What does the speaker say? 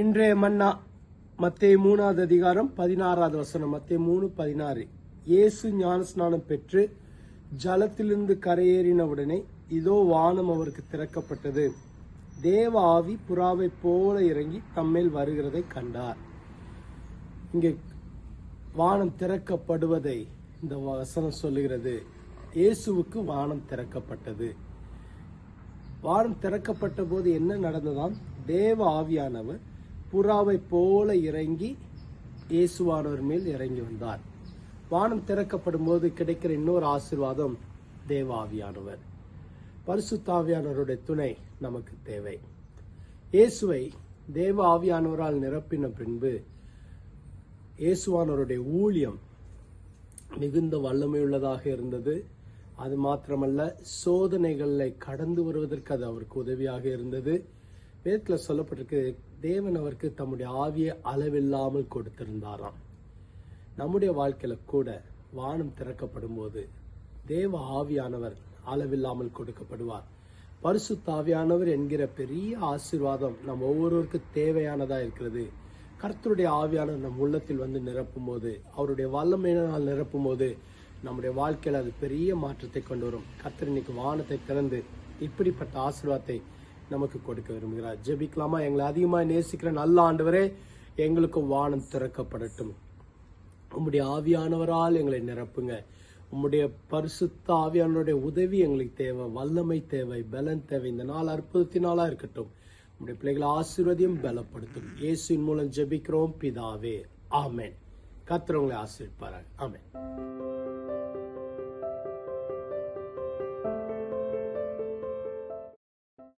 இன்றைய மன்னா மத்திய மூணாவது அதிகாரம் பதினாறாவது வசனம். மத்திய மூணு பதினாறு. இயேசு ஞானஸ்நானம் பெற்று ஜலத்திலிருந்து கரையேறினவுடனே இதோ வானம் அவருக்கு திறக்கப்பட்டது. தேவ ஆவி புறாவை போல இறங்கி தம்மேல் வருகிறதை கண்டார். இங்கே வானம் திறக்கப்படுவதை இந்த வசனம் சொல்லுகிறது. இயேசுவுக்கு வானம் திறக்கப்பட்டது. வானம் திறக்கப்பட்ட போது என்ன நடந்ததாம்? தேவ ஆவியானவர் புறாவை போல இறங்கி இயேசுவானவர் மேல் இறங்கி வந்தார். வானம் திறக்கப்படும் போது கிடைக்கிற இன்னொரு ஆசீர்வாதம் தேவாவியானவர் பரிசுத்தாவியானவருடைய துணை நமக்கு தேவை. இயேசுவை தேவ ஆவியானவரால் நிரப்பின பின்பு இயேசுவானவருடைய ஊழியம் மிகுந்த வல்லமையுள்ளதாக இருந்தது. அது மாத்திரமல்ல சோதனைகளை கடந்து வருவதற்கு அது அவருக்கு உதவியாக இருந்தது. வேதத்தில் சொல்லப்பட்டிருக்கு தேவன் அவருக்கு தம்முடைய ஆவியை அளவில்லாமல் கொடுத்திருந்தாராம். நம்முடைய வாழ்க்கையில கூட வானம் திறக்கப்படும் போது தேவ ஆவியானவர் அளவில்லாமல் கொடுக்கப்படுவார். பரிசு தாவியானவர் என்கிற பெரிய ஆசீர்வாதம் நம் ஒவ்வொருவருக்கும் தேவையானதா இருக்கிறது. கர்த்தருடைய ஆவியானவர் நம் உள்ளத்தில் வந்து நிரப்பும் போது அவருடைய வல்லமையினால் நிரப்பும் போது நம்முடைய வாழ்க்கையில் அது பெரிய மாற்றத்தை கொண்டு வரும். கர்த்தர் இன்னைக்கு வானத்தை திறந்து இப்படிப்பட்ட ஆசீர்வாதத்தை நமக்கு கொடுக்க விரும்புகிறார். ஜெபிக்கலாமா? எங்களை அதிகமாக நேசிக்கிற நல்ல ஆண்டவரே எங்களுக்கும் வானம் திறக்கப்படட்டும். உம்முடைய ஆவியானவரால் எங்களை நிரப்புங்க. உம்முடைய பரிசுத்த ஆவியானவருடைய உதவி எங்களுக்கு தேவை. வல்லமை தேவை பலன் தேவை. இந்த நாள் அற்புதத்தினாலா இருக்கட்டும். உம்முடைய பிள்ளைகளை ஆசீர்வதியும் பலப்படுத்தும். இயேசுவின் மூலம் ஜெபிக்கிறோம். பிதாவே ஆமேன். கத்துறவங்களை உங்களை ஆமேன்.